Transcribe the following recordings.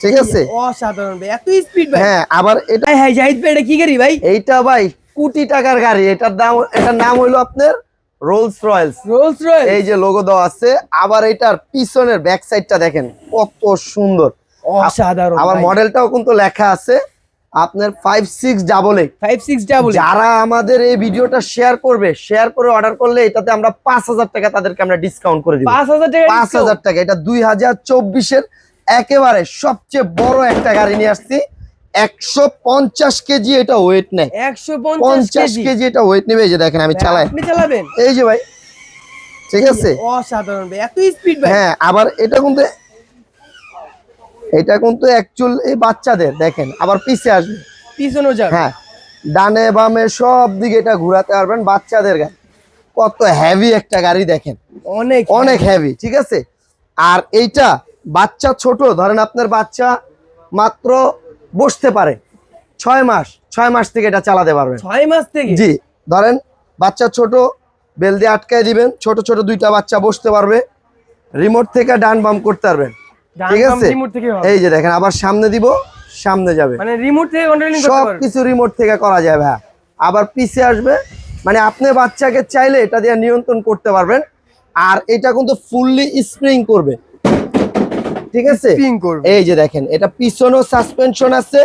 ঠিক আছে? অসাধারণ ভাই এত স্পিড ভাই। হ্যাঁ আবার এটা হ্যাঁ জাহিদ ভাই এটা কি গাড়ি ভাই? এইটা ভাই কোটি টাকার গাড়ি। এটার দাম এটার নাম হইল আপনার রোলস রয়েলস রোলস রয়েস এই যে লোগো দেওয়া আছে আবার এটার পিছনের ব্যাক সাইডটা দেখেন কত সুন্দর। অসাধারণ আবার মডেলটাও কিন্তু লেখা আছে আপনার five six double eight five six double যারা আমাদের এই ভিডিওটা শেয়ার করবে শেয়ার করে অর্ডার করলে এটাতে আমরা পাঁচ হাজার টাকা তাদেরকে আমরা ডিসকাউন্ট করে দিব। পাঁচ হাজার টাকা পাঁচ হাজার টাকা এটা দুই হাজার চব্বিশের একেবারে সবচেয়ে বড় একটা গাড়ি নিয়ে আসছি। একশো পঞ্চাশ কেজি এটা ওয়েট নেয় একশো পঞ্চাশ কেজি। এটা ওয়েট নেবে এই যে দেখেন আমি চালাই। চালাবেন। এই যে ভাই ঠিক আছে? অসাধারণ ভাই এত স্পিড ভাই। হ্যাঁ আবার এটা কিন্তু এটা কিন্তু অ্যাকচুয়াল এই বাচ্চাদের দেখেন আবার পিছে আসবে। পিছনেও যাবে। হ্যাঁ ডানে বামে সব দিকে এটা ঘোরাতে পারবেন বাচ্চাদের গাড়ি। কত হেভি একটা গাড়ি দেখেন। অনেক অনেক হেভি ঠিক আছে? আর এইটা বাচ্চা ছোট ধরেন আপনার বাচ্চা মাত্র বসতে পারে ছয় মাস ছয় মাস থেকে এটা চালাতে পারবেন। ছয় মাস থেকে? জি ধরেন বাচ্চা ছোট বেল দিয়ে আটকায় দিবেন ছোট ছোট দুইটা বাচ্চা বসতে পারবে রিমোট থেকে ডান বাম করতে পারবেন। ঠিক আছে। এই যে দেখেন আবার সামনে দিব সামনে যাবে। মানে রিমোট থেকে কন্ট্রোলিং করতে সব পারবেন কিছু রিমোট থেকে করা যাবে হ্যাঁ। আবার পিছে আসবে মানে আপনি বাচ্চাকে চাইলে এটা দিয়ে নিয়ন্ত্রণ করতে পারবেন আর এটা কিন্তু ফুললি স্প্রিং করবে। ঠিক আছে? এই যে দেখেন এটা পিছনেও সাসপেনশন আছে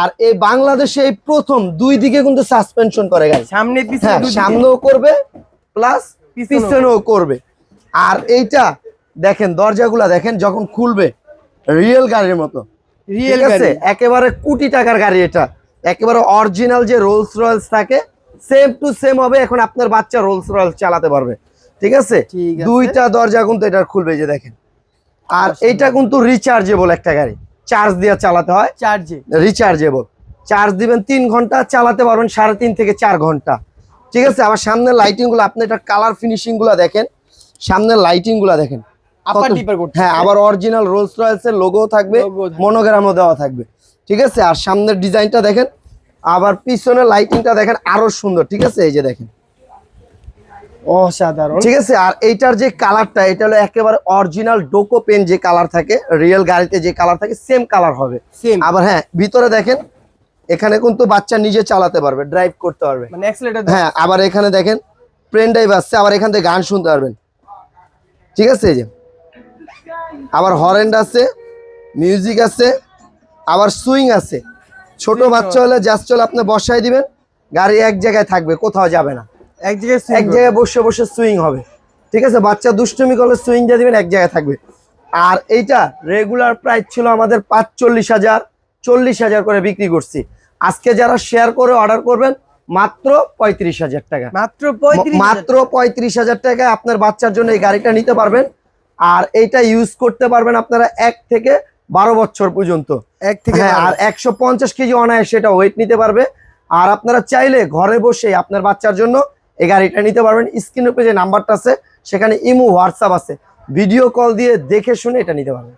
আর এই বাংলাদেশে এই প্রথম দুই দিকে কিন্তু সাসপেনশন করে গাড়ি সামনে পিছনে হ্যাঁ সামনেও করবে প্লাস পিছনেও। করবে। আর এইটা দেখেন দরজাগুলা দেখেন যখন খুলবে রিয়েল গাড়ির মতো। রিয়েল আছে? গাড়ি। একেবারে কোটি টাকার গাড়ি এটা। একেবারে অরিজিনাল যে রোলস রয়েলস থাকে সেম টু সেম হবে এখন আপনার বাচ্চা রোলস রয়েলস চালাতে পারবে। ঠিক আছে? ঠিক আছে। দুইটা দরজা কিন্তু এটা খুলবে এই যে দেখেন। আর এইটা কিন্তু রিচার্জেবল একটা গাড়ি। চার্জ দিয়ে চালাতে হয়। চার্জে রিচার্জেবল চার্জ দিবেন তিন ঘণ্টা চালাতে পারবেন সাড়ে তিন থেকে চার ঘণ্টা। ঠিক আছে? আবার সামনের লাইটিংগুলো আপনি এটা কালার ফিনিশিংগুলো দেখেন। সামনের লাইটিংগুলো দেখেন হ্যাঁ আবার অরিজিনাল রোলস রয়েলস এর লোগো থাকবে। মনোগ্রামও দেওয়া থাকবে। ঠিক আছে? আর সামনের ডিজাইনটা দেখেন। আবার পিছনের লাইটিংটা দেখেন আরও সুন্দর। ঠিক আছে? এই যে দেখেন। অসাধারণ। ঠিক আছে আর এইটার যে কালারটা এটা হলো একেবারে অরিজিনাল ডোকো পেন যে কালার থাকে রিয়েল গাড়িতে যে কালার থাকে সেম কালার হবে। আবার হ্যাঁ ভিতরে দেখেন এখানে কিন্তু বাচ্চা নিজে চালাতে পারবে ড্রাইভ করতে পারবে। মানে হ্যাঁ আবার এখানে দেখেন প্লেন ড্রাইভ আসছে আবার এখান থেকে গান শুনতে পারবেন। ঠিক আছে এই যে। আবার হরেন্ড আছে মিউজিক আছে আবার সুইং আছে। ছোট বাচ্চা হলে জাস্ট চলে আপনি বসাই দিবেন গাড়ি এক জায়গায় থাকবে কোথাও যাবে না। এক জায়গায় এক। জায়গায় বসে বসে সুইং হবে। ঠিক আছে? বাচ্চা দুষ্টুমি করলে সুইং দিয়ে দিবেন এক জায়গায় থাকবে। আর এইটা রেগুলার প্রাইস ছিল আমাদের পাঁচচল্লিশ হাজার চল্লিশ হাজার করে বিক্রি করছি। আজকে যারা শেয়ার করে অর্ডার করবেন মাত্র পঁয়ত্রিশ হাজার টাকা। মাত্র মাত্র পঁয়ত্রিশ হাজার টাকায় আপনার বাচ্চার জন্য এই গাড়িটা নিতে পারবেন। আর এইটা ইউজ করতে পারবেন আপনারা এক থেকে বারো বছর পর্যন্ত। এক থেকে হ্যাঁ আর একশো পঞ্চাশ কেজি অনায়াসে সেটা ওয়েট নিতে পারবে। আর আপনারা চাইলে ঘরে বসে আপনার বাচ্চার জন্য এই গাড়িটা নিতে পারবেন। স্ক্রিনের উপরে যে নাম্বারটা আছে, সেখানে ইমো, হোয়াটসঅ্যাপ আছে। ভিডিও কল দিয়ে দেখে শুনে এটা নিতে পারবেন।